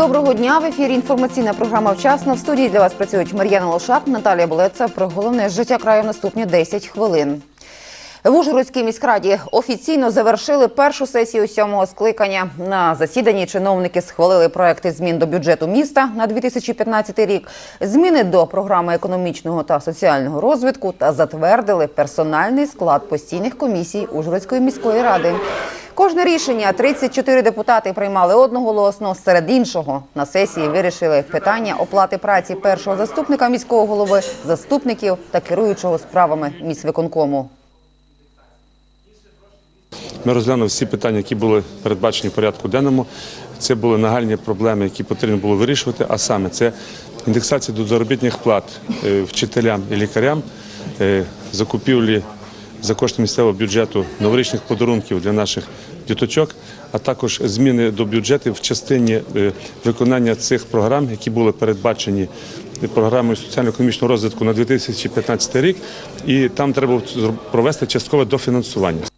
Доброго дня. В ефірі інформаційна програма Вчасно. В студії для вас працюють Мар'яна Лошак, Наталія Болеца. Про головне життя краю в наступні 10 хвилин. В Ужгородській міськраді офіційно завершили першу сесію сьомого скликання. На засіданні чиновники схвалили проекти змін до бюджету міста на 2015 рік, зміни до програми економічного та соціального розвитку та затвердили персональний склад постійних комісій Ужгородської міської ради. Кожне рішення 34 депутати приймали одноголосно. Серед іншого на сесії вирішили питання оплати праці першого заступника міського голови, заступників та керуючого справами міськвиконкому. Ми розглянули всі питання, які були передбачені в порядку денному. Це були нагальні проблеми, які потрібно було вирішувати. А саме це індексація до заробітних плат е, вчителям і лікарям, е, закупівлі за кошти місцевого бюджету новорічних подарунків для наших діточок, а також зміни до бюджету в частині е, виконання цих програм, які були передбачені програмою соціально-економічного розвитку на 2015 рік. І там треба провести часткове дофінансування.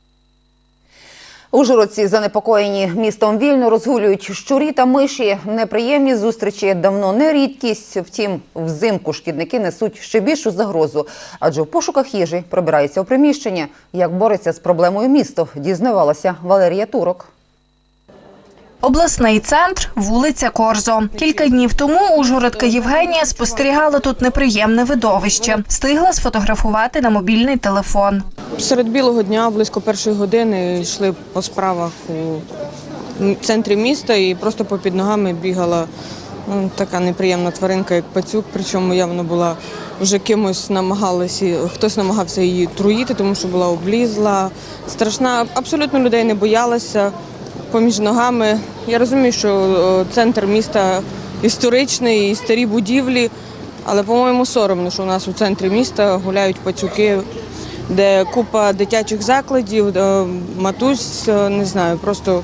Ужгородці занепокоєні містом вільно розгулюють щурі та миші. Неприємні зустрічі давно не рідкість. Втім, взимку шкідники несуть ще більшу загрозу, адже в пошуках їжі пробираються у приміщення. Як бореться з проблемою місто, дізнавалася Валерія Турок. Обласний центр, вулиця Корзо. Кілька днів тому Ужгородка Євгенія спостерігала тут неприємне видовище. Встигла сфотографувати на мобільний телефон. Серед білого дня, близько першої години, йшли по справах у центрі міста і просто попід ногами бігала ну, така неприємна тваринка, як пацюк. Причому явно була вже кимось намагалися, хтось намагався її труїти, тому що була облізла. Страшна, абсолютно людей не боялася поміж ногами. Я розумію, що е, центр міста історичний і старі будівлі, але, по-моєму, соромно, що у нас у центрі міста гуляють пацюки де купа дитячих закладів, матусь, е, не знаю, просто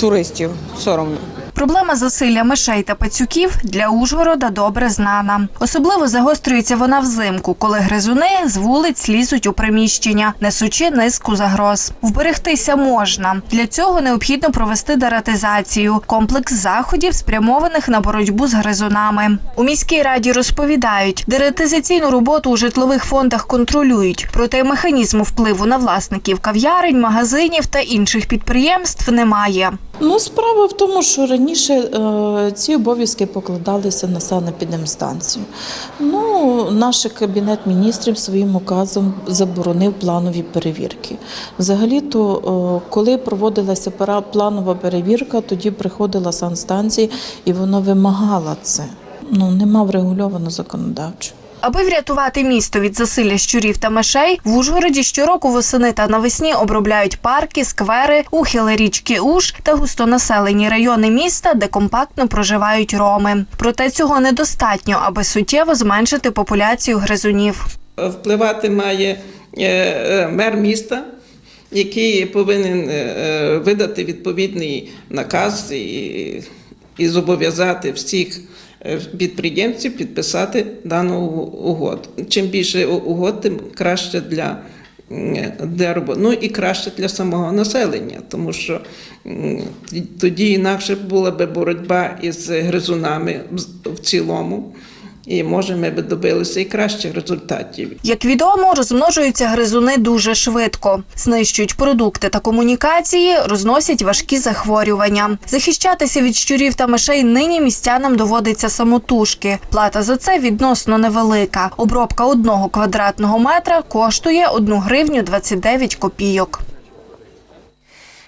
туристів. Соромно. Проблема засилля мишей та пацюків для Ужгорода добре знана. Особливо загострюється вона взимку, коли гризуни з вулиць лізуть у приміщення, несучи низку загроз. Вберегтися можна. Для цього необхідно провести дератизацію, комплекс заходів, спрямованих на боротьбу з гризунами. У міській раді розповідають, дератизаційну роботу у житлових фондах контролюють, проте механізму впливу на власників кав'ярень, магазинів та інших підприємств немає. Ну, справа в тому, що раніше е, ці обов'язки покладалися на санепідемстанцію. Ну, наш кабінет міністрів своїм указом заборонив планові перевірки. Взагалі-то, е, коли проводилася планова перевірка, тоді приходила санстанція і вона вимагала це. Ну, нема врегульовано законодавчо. Аби врятувати місто від засилля щурів та мишей, в Ужгороді щороку восени та навесні обробляють парки, сквери, ухили річки Уж та густонаселені райони міста, де компактно проживають роми. Проте цього недостатньо, аби суттєво зменшити популяцію гризунів. впливати має е, е, мер міста, який повинен е, видати відповідний наказ і, і зобов'язати всіх підприємців підписати дану угоду. Чим більше угод, тим краще для. Для роботи. Ну і краще для самого населення, тому що тоді інакше була би боротьба із гризунами в цілому, і може ми би добилися і кращих результатів. Як відомо, розмножуються гризуни дуже швидко, знищують продукти та комунікації, розносять важкі захворювання. Захищатися від щурів та мишей нині містянам доводиться самотужки. Плата за це відносно невелика. Обробка одного квадратного метра коштує 1 гривню 29 копійок.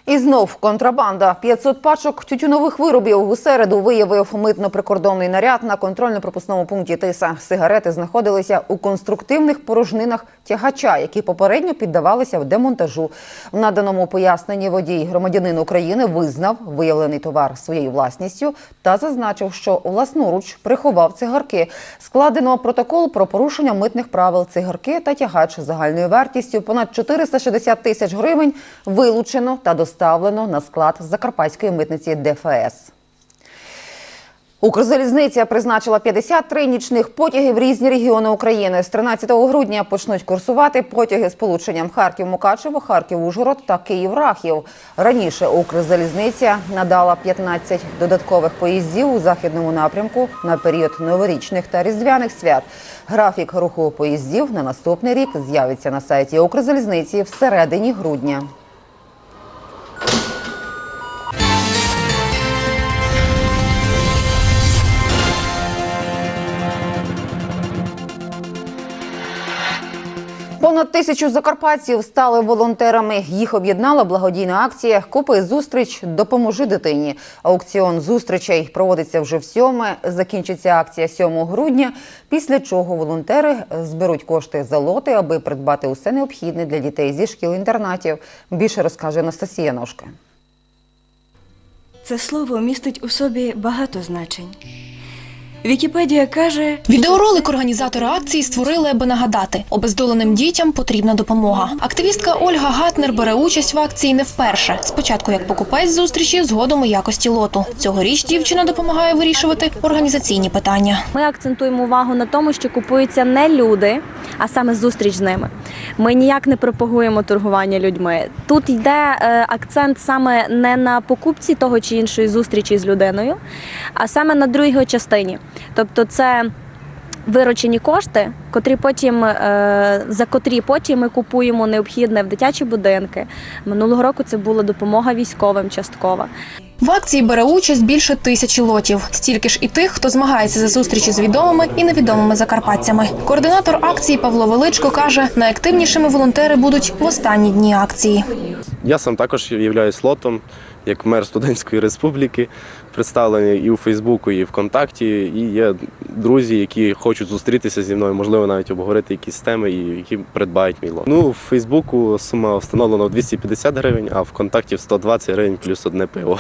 І знов контрабанда. 500 пачок тютюнових виробів у середу виявив митно-прикордонний наряд на контрольно-пропускному пункті Тиса. Сигарети знаходилися у конструктивних порожнинах тягача, які попередньо піддавалися в демонтажу. В наданому поясненні водій громадянин України визнав виявлений товар своєю власністю та зазначив, що власноруч приховав цигарки. Складено протокол про порушення митних правил. Цигарки та тягач загальною вартістю понад 460 тисяч гривень вилучено та доставлено на склад Закарпатської митниці ДФС. Укрзалізниця призначила 53 нічних потяги в різні регіони України. З 13 грудня почнуть курсувати потяги з полученням Харків-Мукачево, Харків-Ужгород та Київ-Рахів. Раніше Укрзалізниця надала 15 додаткових поїздів у західному напрямку на період новорічних та різдвяних свят. Графік руху поїздів на наступний рік з'явиться на сайті Укрзалізниці всередині грудня. Понад тисячу закарпатців стали волонтерами. Їх об'єднала благодійна акція Купи зустріч, допоможи дитині. Аукціон зустрічей проводиться вже в сьоме. Закінчиться акція 7 грудня. Після чого волонтери зберуть кошти за лоти, аби придбати усе необхідне для дітей зі шкіл-інтернатів. Більше розкаже Анастасія Ножка. Це слово містить у собі багато значень. Вікіпедія каже, Відеоролик організатори акції створили, аби нагадати, обездоленим дітям потрібна допомога. Активістка Ольга Гатнер бере участь в акції не вперше. Спочатку як покупець зустрічі, згодом у якості лоту. Цьогоріч дівчина допомагає вирішувати організаційні питання. Ми акцентуємо увагу на тому, що купуються не люди, а саме зустріч з ними. Ми ніяк не пропагуємо торгування людьми. Тут йде е, акцент саме не на покупці того чи іншої зустрічі з людиною, а саме на другій частині. Тобто, це виручені кошти, котрі потім е, за котрі потім ми купуємо необхідне в дитячі будинки. Минулого року це була допомога військовим часткова. В акції бере участь більше тисячі лотів, стільки ж і тих, хто змагається за зустрічі з відомими і невідомими закарпатцями. Координатор акції Павло Величко каже, найактивнішими волонтери будуть в останні дні акції. Я сам також являюсь лотом, як мер студентської республіки, представлений і у Фейсбуку, і ВКонтакті. І є друзі, які хочуть зустрітися зі мною, можливо, навіть обговорити якісь теми, які придбають мій лот. Ну, в Фейсбуку сума встановлена в 250 гривень, а ВКонтакті в 120 гривень плюс одне пиво.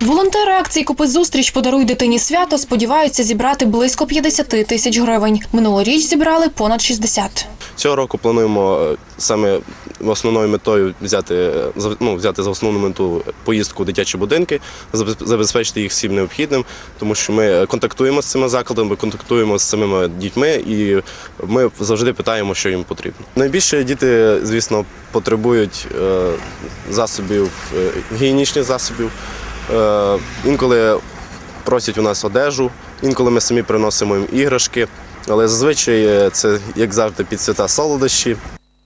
Волонтери акції Купи зустріч подаруй дитині свято сподіваються зібрати близько 50 тисяч гривень. Минулоріч зібрали понад 60. Цього року плануємо е, саме основною метою взяти, е, ну, взяти за основну мету поїздку в дитячі будинки, забезпечити їх всім необхідним, тому що ми контактуємо з цими закладами, контактуємо з самими дітьми, і ми завжди питаємо, що їм потрібно. Найбільше діти, звісно, потребують е, засобів, е, гігієнічних засобів. Е, Інколи просять у нас одежу, інколи ми самі приносимо їм іграшки. Але зазвичай е, це, як завжди, під свята солодощі.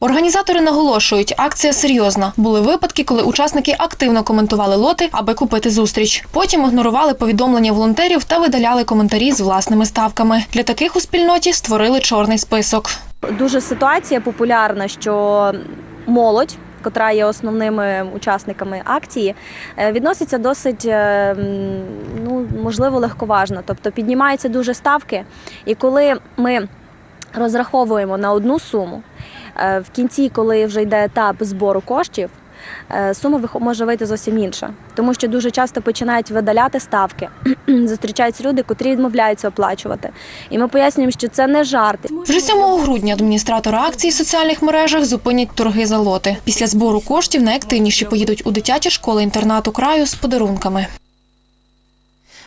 Організатори наголошують, акція серйозна. Були випадки, коли учасники активно коментували лоти, аби купити зустріч. Потім ігнорували повідомлення волонтерів та видаляли коментарі з власними ставками. Для таких у спільноті створили чорний список. Дуже ситуація популярна, що молодь. Котра є основними учасниками акції, е, відноситься досить е, ну можливо легковажно. Тобто піднімаються дуже ставки, і коли ми розраховуємо на одну суму, е, в кінці, коли вже йде етап збору коштів, сума може вийти зовсім інша, тому що дуже часто починають видаляти ставки. Зустрічаються люди, котрі відмовляються оплачувати. І ми пояснюємо, що це не жарти. Вже 7 грудня адміністратори акції в соціальних мережах зупинять торги за лоти. Після збору коштів найактивніші поїдуть у дитячі школи інтернату краю з подарунками.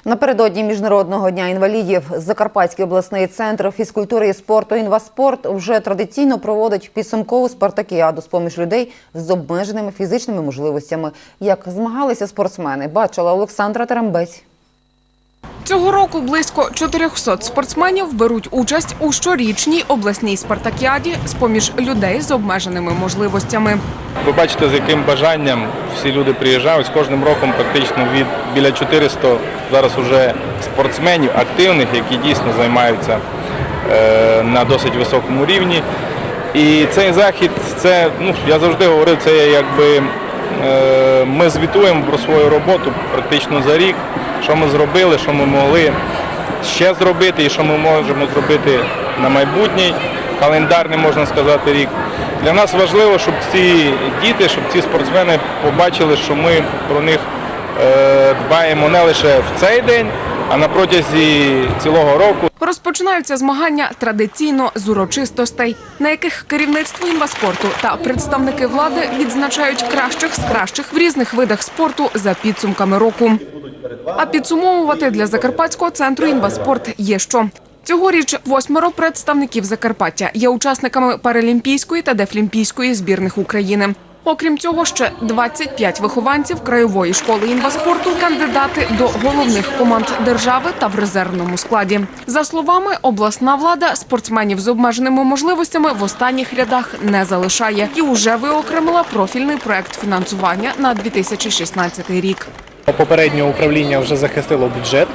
Напередодні міжнародного дня інвалідів Закарпатський обласний центр фізкультури і спорту «Інваспорт» вже традиційно проводить підсумкову спартакіаду з поміж людей з обмеженими фізичними можливостями. Як змагалися спортсмени, бачила Олександра Терембець. Цього року близько 400 спортсменів беруть участь у щорічній обласній спартакіаді з поміж людей з обмеженими можливостями. Ви бачите, з яким бажанням всі люди приїжджають. З кожним роком практично від біля 400 зараз уже спортсменів активних, які дійсно займаються е, на досить високому рівні. І цей захід, це ну я завжди говорив, це якби ми звітуємо про свою роботу практично за рік, що ми зробили, що ми могли ще зробити і що ми можемо зробити на майбутній календарний, можна сказати, рік. Для нас важливо, щоб ці діти, щоб ці спортсмени побачили, що ми про них е, дбаємо не лише в цей день, а на протязі цілого року. Розпочинаються змагання традиційно з урочистостей, на яких керівництво інваспорту та представники влади відзначають кращих з кращих в різних видах спорту за підсумками року. А підсумовувати для Закарпатського центру інваспорт є що. Цьогоріч восьмеро представників Закарпаття є учасниками паралімпійської та дефлімпійської збірних України. Окрім цього, ще 25 вихованців краєвої школи інваспорту кандидати до головних команд держави та в резервному складі. За словами, обласна влада спортсменів з обмеженими можливостями в останніх рядах не залишає і вже виокремила профільний проект фінансування на 2016 рік. Попереднє управління вже захистило бюджет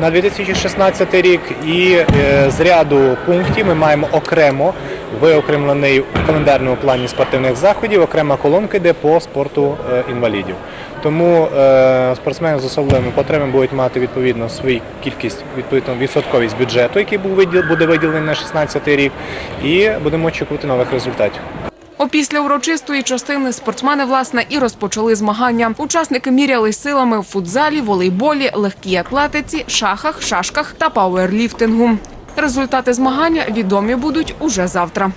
на 2016 рік, і е, з ряду пунктів ми маємо окремо виокремлений в календарному плані спортивних заходів, окрема колонка йде по спорту е, інвалідів. Тому е, спортсмени з особливими потребами будуть мати відповідно свою кількість, відповідно відсотковість бюджету, який буде виділений на 2016 рік, і будемо очікувати нових результатів. Опісля урочистої частини спортсмени власне і розпочали змагання. Учасники мірялись силами в футзалі, волейболі, легкій атлетиці, шахах, шашках та пауерліфтингу. Результати змагання відомі будуть уже завтра.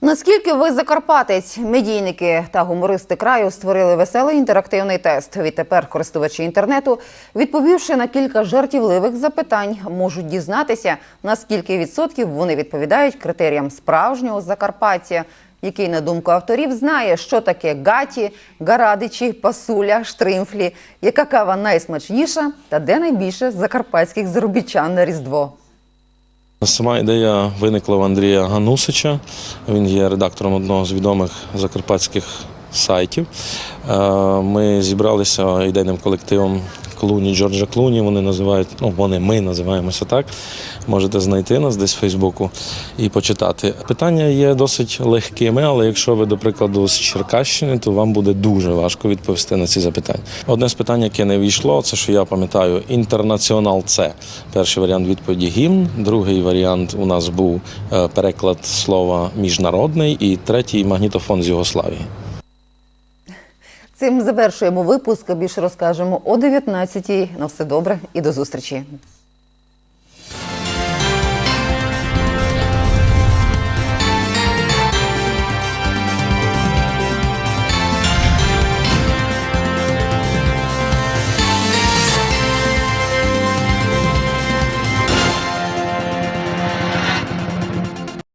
Наскільки ви закарпатець, медійники та гумористи краю створили веселий інтерактивний тест. Відтепер користувачі інтернету, відповівши на кілька жартівливих запитань, можуть дізнатися, наскільки відсотків вони відповідають критеріям справжнього закарпаття, який, на думку авторів, знає, що таке гаті, гарадичі, пасуля, штримфлі, яка кава найсмачніша та де найбільше закарпатських заробітчан на різдво. Сама ідея виникла в Андрія Ганусича. Він є редактором одного з відомих закарпатських сайтів. Е, Ми зібралися ідейним колективом Клуні Джорджа Клуні. Вони називають, ну вони ми називаємося так. Можете знайти нас десь в Фейсбуку і почитати. Питання є досить легкими, але якщо ви, до прикладу, з Черкащини, то вам буде дуже важко відповісти на ці запитання. Одне з питань, яке не війшло, це що я пам'ятаю, інтернаціонал це перший варіант відповіді гімн, другий варіант у нас був е, переклад слова міжнародний, і третій магнітофон з Югославії. Цим завершуємо випуск. Більше розкажемо о 19-й. На все добре і до зустрічі.